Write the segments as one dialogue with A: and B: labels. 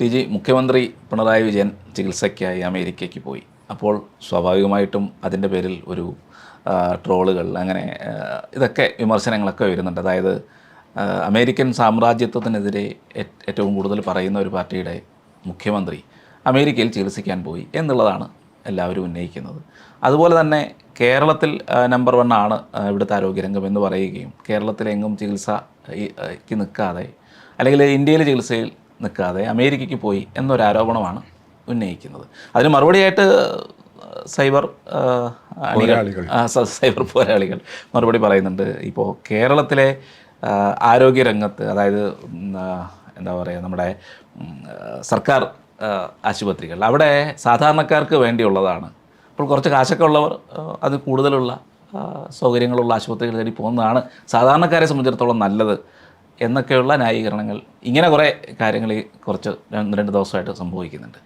A: T G മുഖ്യമന്ത്രി പിണറായി വിജയൻ ചികിത്സയ്ക്കായി അമേരിക്കയ്ക്ക് പോയി. അപ്പോൾ സ്വാഭാവികമായിട്ടും അതിന്റെ പേരിൽ ഒരു ട്രോളുകൾ അങ്ങനെ ഇതൊക്കെ വിമർശനങ്ങളൊക്കെ വരുന്നുണ്ട്. അതായത് അമേരിക്കൻ സാമ്രാജ്യത്വത്തിനെതിരെ ഏറ്റവും കൂടുതൽ പറയുന്ന ഒരു പാർട്ടിയുടെ മുഖ്യമന്ത്രി അമേരിക്കയിൽ ചികിത്സിക്കാൻ പോയി എന്നുള്ളതാണ് എല്ലാവരും ഉന്നയിക്കുന്നത്. അതുപോലെ തന്നെ കേരളത്തിൽ നമ്പർ വൺ ആണ് ഇവിടുത്തെ ആരോഗ്യരംഗം എന്ന് പറയുകയും കേരളത്തിലെങ്ങും ചികിത്സയ്ക്ക് നിൽക്കാതെ അല്ലെങ്കിൽ ഇന്ത്യയിലെ ചികിത്സയിൽ നിൽക്കാതെ അമേരിക്കയ്ക്ക് പോയി എന്നൊരു ആരോപണമാണ് ഉന്നയിക്കുന്നത്. അതിന് മറുപടിയായിട്ട് സൈബർ സൈബർ പോരാളികൾ മറുപടി പറയുന്നുണ്ട്. ഇപ്പോൾ കേരളത്തിലെ ആരോഗ്യരംഗത്ത് അതായത് എന്താ പറയുക നമ്മുടെ സർക്കാർ ആശുപത്രികൾ അവിടെ സാധാരണക്കാർക്ക് വേണ്ടിയുള്ളതാണ്. അപ്പോൾ കുറച്ച് കാശൊക്കെ ഉള്ളവർ അത് കൂടുതലുള്ള സൗകര്യങ്ങളുള്ള ആശുപത്രികൾ തേടി പോകുന്നതാണ് സാധാരണക്കാരെ സംബന്ധിച്ചിടത്തോളം നല്ലത്. എന്നൊക്കെയുള്ള ന്യായീകരണങ്ങൾ. ഇങ്ങനെ കുറേ കാര്യങ്ങൾ കുറച്ച് രണ്ട് രണ്ട് ദിവസമായിട്ട് സംഭവിക്കുന്നുണ്ട്.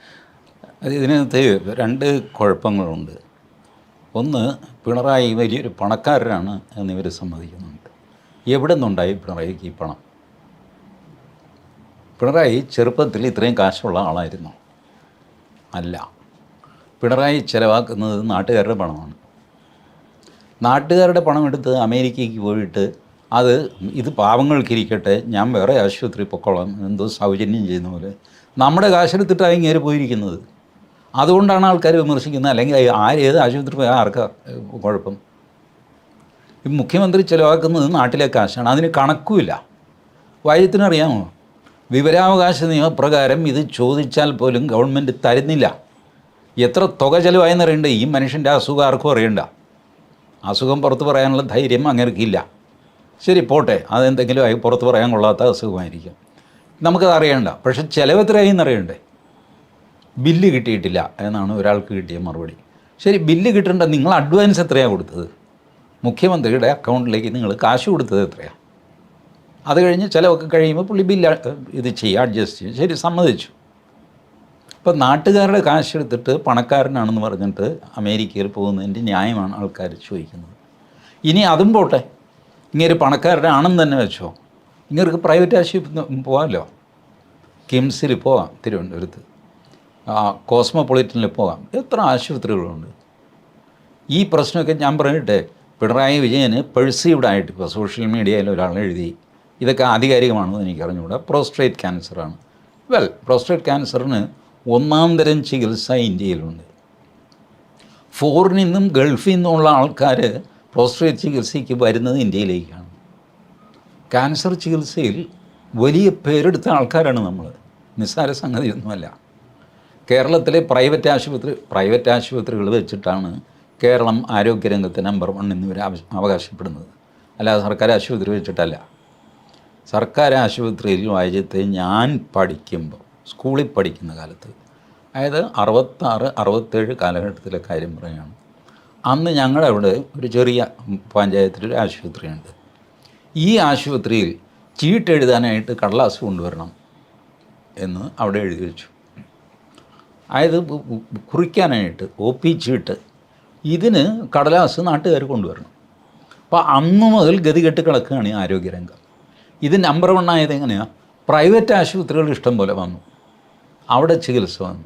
B: ഇതിനകത്ത് രണ്ട് കുഴപ്പങ്ങളുണ്ട്. ഒന്ന് പിണറായി വലിയൊരു പണക്കാരനാണ് എന്നിവർ സമ്മതിക്കുന്നുണ്ട്. എവിടെ നിന്നുണ്ടായി പിണറായിക്ക് ഈ പണം? പിണറായി ചെറുപ്പത്തിൽ ഇത്രയും കാശുള്ള ആളായിരുന്നു. അല്ല. പിണറായി ചിലവാക്കുന്നത് നാട്ടുകാരുടെ പണമാണ്. നാട്ടുകാരുടെ പണം എടുത്ത് അമേരിക്കയ്ക്ക് പോയിട്ട് അത് ഇത് പാവങ്ങൾക്കിരിക്കട്ടെ ഞാൻ വേറെ ആശുപത്രി പൊക്കോളാം എന്തോ സൗജന്യം ചെയ്യുന്ന പോലെ. നമ്മുടെ കാശെടുത്തിട്ടാണ് ഇങ്ങനെ പോയിരിക്കുന്നത്. അതുകൊണ്ടാണ് ആൾക്കാർ വിമർശിക്കുന്നത് അല്ലെങ്കിൽ ആര് ഏത് ആശുപത്രി പോയാൽ ആർക്കാ കുഴപ്പം. ഈ മുഖ്യമന്ത്രി ചിലവാക്കുന്നത് നാട്ടിലെ കാശാണ് അതിന് കണക്കുമില്ല. വൈദ്യത്തിനറിയാമോ? വിവരാവകാശ നിയമപ്രകാരം ഇത് ചോദിച്ചാൽ പോലും ഗവൺമെന്റ് തരുന്നില്ല. എത്ര തുക ചിലവായെന്നറിയണ്ട ഈ മനുഷ്യന്റെ അസുഖം ആർക്കും അറിയണ്ട. അസുഖം പുറത്ത് പറയാനുള്ള ധൈര്യം അങ്ങനെക്കില്ല ശരി പോട്ടെ. അതെന്തെങ്കിലും ആയി പുറത്ത് പറയാൻ കൊള്ളാത്ത അസുഖമായിരിക്കും. നമുക്കത് അറിയണ്ട. പക്ഷെ ചിലവ് എത്രയായി എന്നറിയണ്ടേ? ബില്ല് കിട്ടിയിട്ടില്ല എന്നാണ് ഒരാൾക്ക് കിട്ടിയ മറുപടി. ശരി ബില്ല് കിട്ടേണ്ട. നിങ്ങൾ അഡ്വാൻസ് എത്രയാണ് കൊടുത്തത്? മുഖ്യമന്ത്രിയുടെ അക്കൗണ്ടിലേക്ക് നിങ്ങൾ കാശ് കൊടുത്തത് എത്രയാണ് അത് കഴിഞ്ഞ് ചിലവൊക്കെ കഴിയുമ്പോൾ പുള്ളി ബില്ല് ഇത് ചെയ്യുക അഡ്ജസ്റ്റ് ചെയ്യും ശരി സമ്മതിച്ചു. ഇപ്പം നാട്ടുകാരുടെ കാശ് എടുത്തിട്ട് പണക്കാരനാണെന്ന് പറഞ്ഞിട്ട് അമേരിക്കയിൽ പോകുന്നതിന്റെ ന്യായമാണ് ആൾക്കാർ ചോദിക്കുന്നത്. ഇനി അതും പോട്ടെ. ഇങ്ങനെ ആണെന്ന് തന്നെ വെച്ചോ. ഇങ്ങനെ പ്രൈവറ്റ് ആശുപത്രി പോകാമല്ലോ. കിംസിൽ പോവാം തിരുവനന്തപുരത്ത്. കോസ്മോപൊളിറ്റനിൽ പോകാം. എത്ര ആശുപത്രികളുണ്ട്. ഈ പ്രശ്നമൊക്കെ ഞാൻ പറഞ്ഞിട്ടെ പിണറായി വിജയന് പെഴ്സീവ്ഡ് ആയിട്ട് ഇപ്പോൾ സോഷ്യൽ മീഡിയയിൽ ഒരാൾ എഴുതി. ഇതൊക്കെ ആധികാരികമാണെന്ന് എനിക്ക് അറിഞ്ഞുകൂടാ. പ്രോസ്ട്രേറ്റ് ക്യാൻസറാണ് വെൽ പ്രോസ്ട്രേറ്റ് ക്യാൻസറിന് ഒന്നാം തരം ചികിത്സ ഇന്ത്യയിലുണ്ട്. ഫോറിനിന്നും ഗൾഫിൽ നിന്നുള്ള ആൾക്കാർ പ്രോസ്ട്രേറ്റ് ചികിത്സയ്ക്ക് വരുന്നത് ഇന്ത്യയിലേക്കാണ്. ക്യാൻസർ ചികിത്സയിൽ വലിയ പേരെടുത്ത ആൾക്കാരാണ് നമ്മൾ നിസ്സാര സംഗതിയൊന്നുമല്ല. കേരളത്തിലെ പ്രൈവറ്റ് ആശുപത്രി പ്രൈവറ്റ് ആശുപത്രികൾ വെച്ചിട്ടാണ് കേരളം ആരോഗ്യരംഗത്ത് നമ്പർ വൺ എന്നിവർ അവകാശപ്പെടുന്നത്. അല്ലാതെ സർക്കാർ ആശുപത്രി വെച്ചിട്ടല്ല. സർക്കാർ ആശുപത്രിയിൽ രാജ്യത്ത് ഞാൻ പഠിക്കുമ്പോൾ സ്കൂളിൽ പഠിക്കുന്ന കാലത്ത്. അതായത് അറുപത്താറ് അറുപത്തേഴ് കാലഘട്ടത്തിലെ കാര്യം പറയുകയാണ്. അന്ന് ഞങ്ങളുടെ അവിടെ ഒരു ചെറിയ പഞ്ചായത്തിൽ പഞ്ചായത്തിലൊരു ആശുപത്രിയുണ്ട്. ഈ ആശുപത്രിയിൽ ചീട്ട് എഴുതാനായിട്ട് കടലാസ് കൊണ്ടുവരണം എന്ന് അവിടെ എഴുതി വെച്ചു. അതായത് കുറിക്കാനായിട്ട് ഒ പി ചീട്ട് ഇതിന് കടലാസ് നാട്ടുകാർ കൊണ്ടുവരണം. അപ്പോൾ അന്ന് മുതൽ ഗതികെട്ട് കിടക്കുകയാണ് ഈ ആരോഗ്യരംഗം. ഇത് നമ്പർ വൺ ആയത് എങ്ങനെയാണ് പ്രൈവറ്റ് ആശുപത്രികൾ ഇഷ്ടം പോലെ വന്നു. അവിടെ ചികിത്സ വന്നു.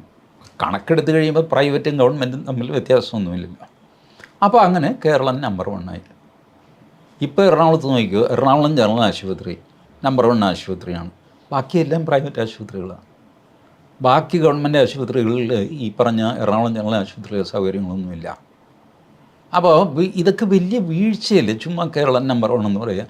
B: കണക്കെടുത്ത് കഴിയുമ്പോൾ പ്രൈവറ്റും ഗവൺമെന്റും തമ്മിൽ വ്യത്യാസമൊന്നുമില്ലല്ലോ. അപ്പോൾ അങ്ങനെ കേരളം നമ്പർ വൺ ആയി. ഇപ്പോൾ എറണാകുളത്ത് നോക്കിയോ എറണാകുളം ജനറൽ ആശുപത്രി നമ്പർ വൺ ആശുപത്രിയാണ്. ബാക്കിയെല്ലാം പ്രൈവറ്റ് ആശുപത്രികളാണ്. ബാക്കി ഗവൺമെന്റ് ആശുപത്രികളിൽ ഈ പറഞ്ഞ എറണാകുളം ജനറൽ ആശുപത്രിയിലെ സൗകര്യങ്ങളൊന്നുമില്ല. അപ്പോൾ ഇതൊക്കെ വലിയ വീഴ്ചയല്ലേ? ചുമ്മാ കേരളം നമ്പർ വൺ എന്ന് പറയുക